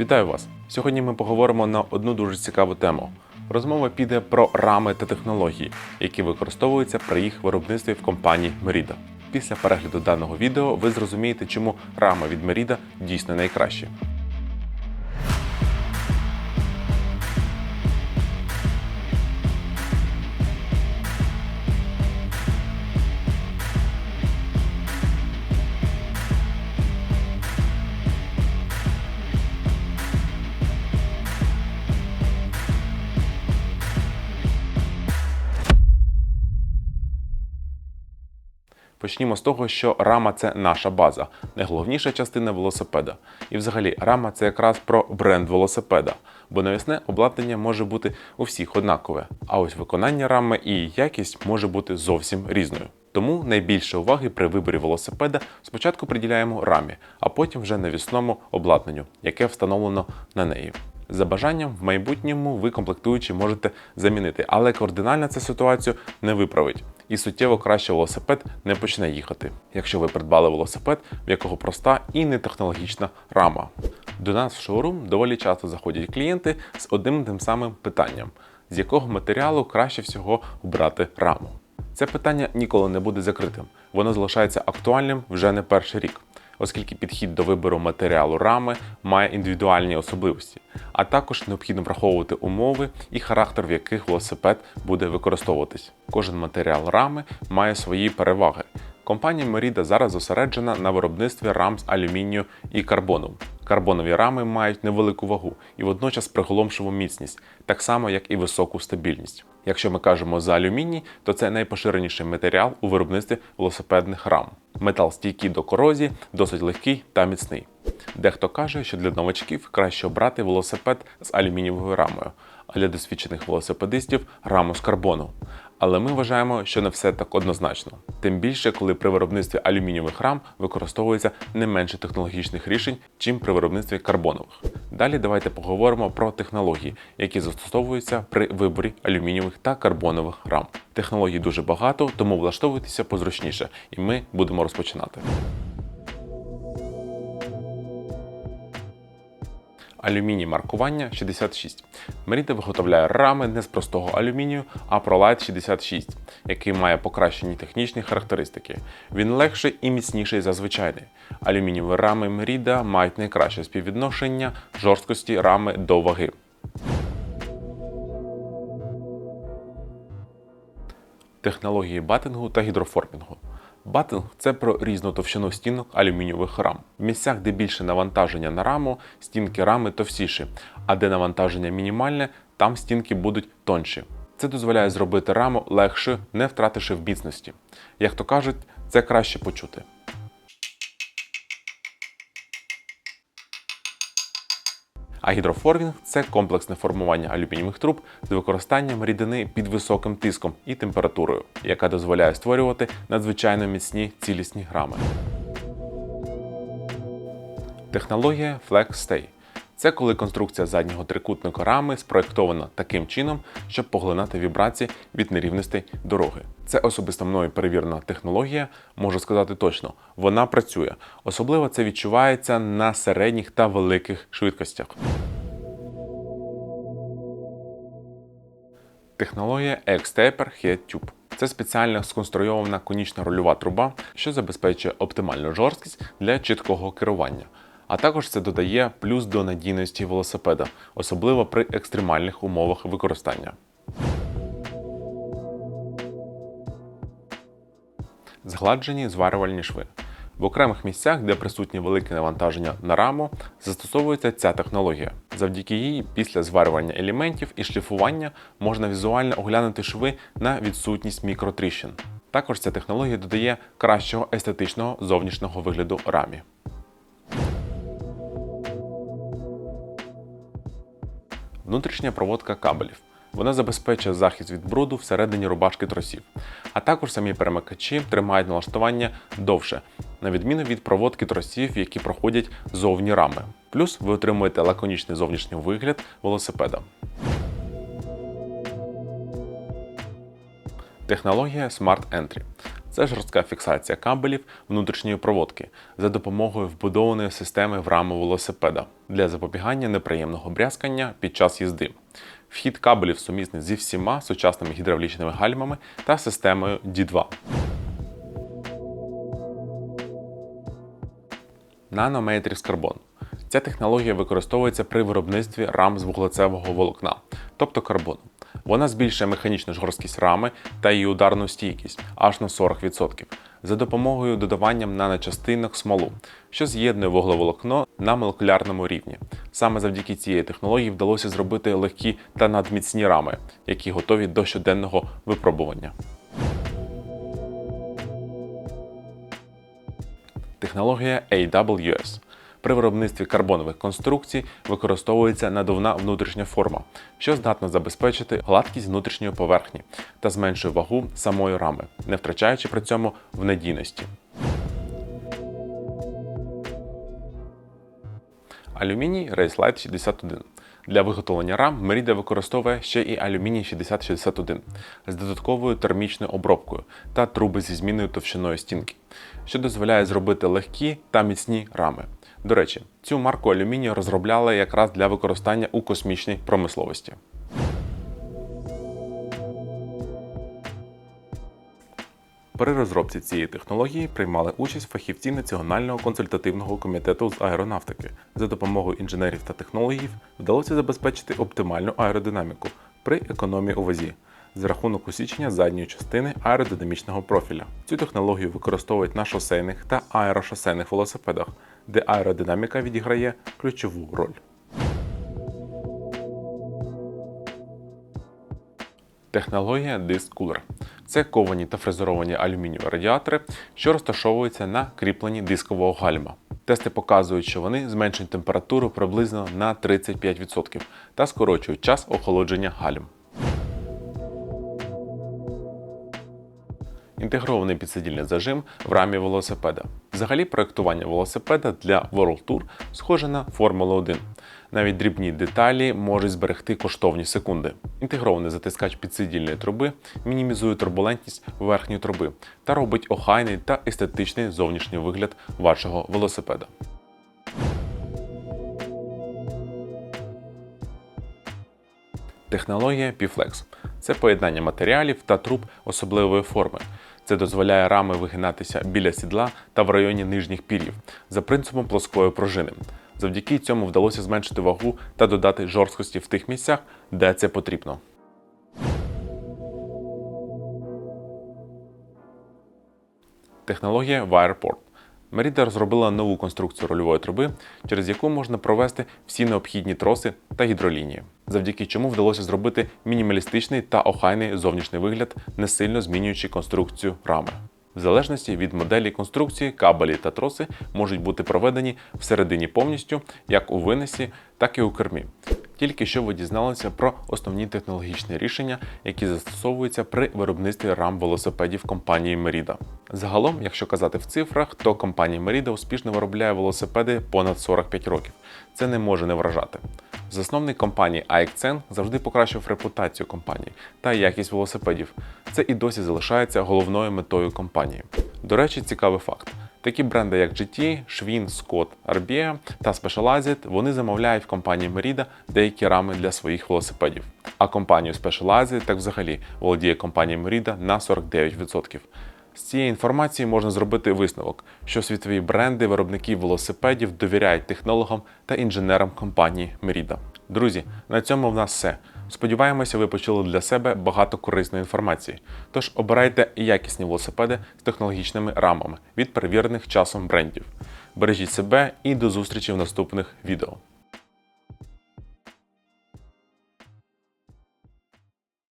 Вітаю вас! Сьогодні ми поговоримо на одну дуже цікаву тему. Розмова піде про рами та технології, які використовуються при їх виробництві в компанії Merida. Після перегляду даного відео ви зрозумієте, чому рами від Merida дійсно найкращі. Почнімо з того, що рама це наша база, найголовніша частина велосипеда. І взагалі, рама це якраз про бренд велосипеда, бо навісне обладнання може бути у всіх однакове. А ось виконання рами і якість може бути зовсім різною. Тому найбільше уваги при виборі велосипеда спочатку приділяємо рамі, а потім вже навісному обладнанню, яке встановлено на неї. За бажанням в майбутньому ви комплектуючі можете замінити, але кардинально цю ситуацію не виправить. І суттєво краще велосипед не почне їхати, якщо ви придбали велосипед, в якого проста і нетехнологічна рама. До нас в шоурум доволі часто заходять клієнти з одним тим самим питанням: з якого матеріалу краще всього обрати раму. Це питання ніколи не буде закритим. Воно залишається актуальним вже не перший рік, оскільки підхід до вибору матеріалу рами має індивідуальні особливості, а також необхідно враховувати умови і характер, в яких велосипед буде використовуватись. Кожен матеріал рами має свої переваги. Компанія Merida зараз зосереджена на виробництві рам з алюмінію і карбону. Карбонові рами мають невелику вагу і водночас приголомшиву міцність, так само як і високу стабільність. Якщо ми кажемо за алюміній, то це найпоширеніший матеріал у виробництві велосипедних рам. Метал стійкий до корозії, досить легкий та міцний. Дехто каже, що для новачків краще обрати велосипед з алюмінієвою рамою, а для досвідчених велосипедистів раму з карбону. Але ми вважаємо, що не все так однозначно. Тим більше, коли при виробництві алюмінієвих рам використовується не менше технологічних рішень, чим при виробництві карбонових. Далі давайте поговоримо про технології, які застосовуються при виборі алюмінієвих та карбонових рам. Технологій дуже багато, тому влаштовуйтеся позручніше, і ми будемо розпочинати. Алюміній маркування 66. Merida виготовляє рами не з простого алюмінію, а ProLite 66, який має покращені технічні характеристики. Він легший і міцніший за звичайний. Алюмінієві рами Merida мають найкраще співвідношення жорсткості рами до ваги. Технології батингу та гідроформінгу. Батинг це про різну товщину стінок алюмінієвих рам. В місцях, де більше навантаження на раму, стінки рами товстіші, а де навантаження мінімальне, там стінки будуть тонші. Це дозволяє зробити раму легшою, не втративши в міцності. Як то кажуть, це краще почути. А гідрофорвінг це комплексне формування алюмінієвих труб з використанням рідини під високим тиском і температурою, яка дозволяє створювати надзвичайно міцні цілісні грами. Технологія Flex Stay – це коли конструкція заднього трикутника рами спроєктована таким чином, щоб поглинати вібрації від нерівностей дороги. Це особисто мною перевірена технологія, можу сказати точно, вона працює. Особливо це відчувається на середніх та великих швидкостях. Технологія X-Taper Head Tube. Це спеціально сконструйована конічна рульова труба, що забезпечує оптимальну жорсткість для чіткого керування. А також це додає плюс до надійності велосипеда, особливо при екстремальних умовах використання. Згладжені зварювальні шви. В окремих місцях, де присутні велике навантаження на раму, застосовується ця технологія. Завдяки їй, після зварювання елементів і шліфування можна візуально оглянути шви на відсутність мікротріщин. Також ця технологія додає кращого естетичного зовнішнього вигляду рамі. Внутрішня проводка кабелів. Вона забезпечує захист від бруду всередині рубашки тросів. А також самі перемикачі тримають налаштування довше, на відміну від проводки тросів, які проходять зовні рами. Плюс ви отримуєте лаконічний зовнішній вигляд велосипеда. Технологія Smart Entry. Це жорстка фіксація кабелів внутрішньої проводки за допомогою вбудованої системи в раму велосипеда для запобігання неприємного брязкання під час їзди. Вхід кабелів сумісний зі всіма сучасними гідравлічними гальмами та системою D2. Наномейтрів з карбону. Ця технологія використовується при виробництві рам з вуглецевого волокна, тобто карбону. Вона збільшує механічну жорсткість рами та її ударну стійкість аж на 40% за допомогою додаванням наночастинок смолу, що з'єднує вуглеволокно на молекулярному рівні. Саме завдяки цієї технології вдалося зробити легкі та надміцні рами, які готові до щоденного випробування. Технологія AWS. При виробництві карбонових конструкцій використовується надувна внутрішня форма, що здатна забезпечити гладкість внутрішньої поверхні та зменшує вагу самої рами, не втрачаючи при цьому в надійності. Алюміній Racelite 61. Для виготовлення рам Merida використовує ще і алюміній 6061 з додатковою термічною обробкою та труби зі змінною товщиною стінки, що дозволяє зробити легкі та міцні рами. До речі, цю марку алюмінію розробляли якраз для використання у космічній промисловості. При розробці цієї технології приймали участь фахівці Національного консультативного комітету з аеронавтики. За допомогою інженерів та технологів вдалося забезпечити оптимальну аеродинаміку при економії у вазі за рахунок усічення задньої частини аеродинамічного профіля. Цю технологію використовують на шосейних та аерошосейних велосипедах, де аеродинаміка відіграє ключову роль. Технологія Cooler. Це ковані та фрезеровані алюмінієві радіатори, що розташовуються на кріпленні дискового гальма. Тести показують, що вони зменшують температуру приблизно на 35% та скорочують час охолодження гальм. Інтегрований підсидільний зажим в рамі велосипеда. Взагалі, проєктування велосипеда для World Tour схоже на Формулу 1. Навіть дрібні деталі можуть зберегти коштовні секунди. Інтегрований затискач підсидільної труби мінімізує турбулентність верхньої труби та робить охайний та естетичний зовнішній вигляд вашого велосипеда. Технологія Pflex – це поєднання матеріалів та труб особливої форми. Це дозволяє рами вигинатися біля сідла та в районі нижніх пір'їв за принципом плоскої пружини. Завдяки цьому вдалося зменшити вагу та додати жорсткості в тих місцях, де це потрібно. Технологія WirePort. Merida розробила нову конструкцію рольової труби, через яку можна провести всі необхідні троси та гідролінії, завдяки чому вдалося зробити мінімалістичний та охайний зовнішній вигляд, не сильно змінюючи конструкцію рами. В залежності від моделі конструкції, кабелі та троси можуть бути проведені всередині повністю, як у винесі, так і у кермі. Тільки що ви дізналися про основні технологічні рішення, які застосовуються при виробництві рам велосипедів компанії Merida. Загалом, якщо казати в цифрах, то компанія Merida успішно виробляє велосипеди понад 45 років. Це не може не вражати. Засновник компанії AXN завжди покращив репутацію компанії та якість велосипедів. Це і досі залишається головною метою компанії. До речі, цікавий факт. Такі бренди, як GT, Schwinn, Scott, Arbea та Specialized, вони замовляють в компанії Merida деякі рами для своїх велосипедів. А компанію Specialized так взагалі володіє компанія Merida на 49%. З цієї інформації можна зробити висновок, що світові бренди виробників велосипедів довіряють технологам та інженерам компанії Merida. Друзі, на цьому в нас все. Сподіваємося, ви почули для себе багато корисної інформації. Тож обирайте якісні велосипеди з технологічними рамами від перевірених часом брендів. Бережіть себе і до зустрічі в наступних відео.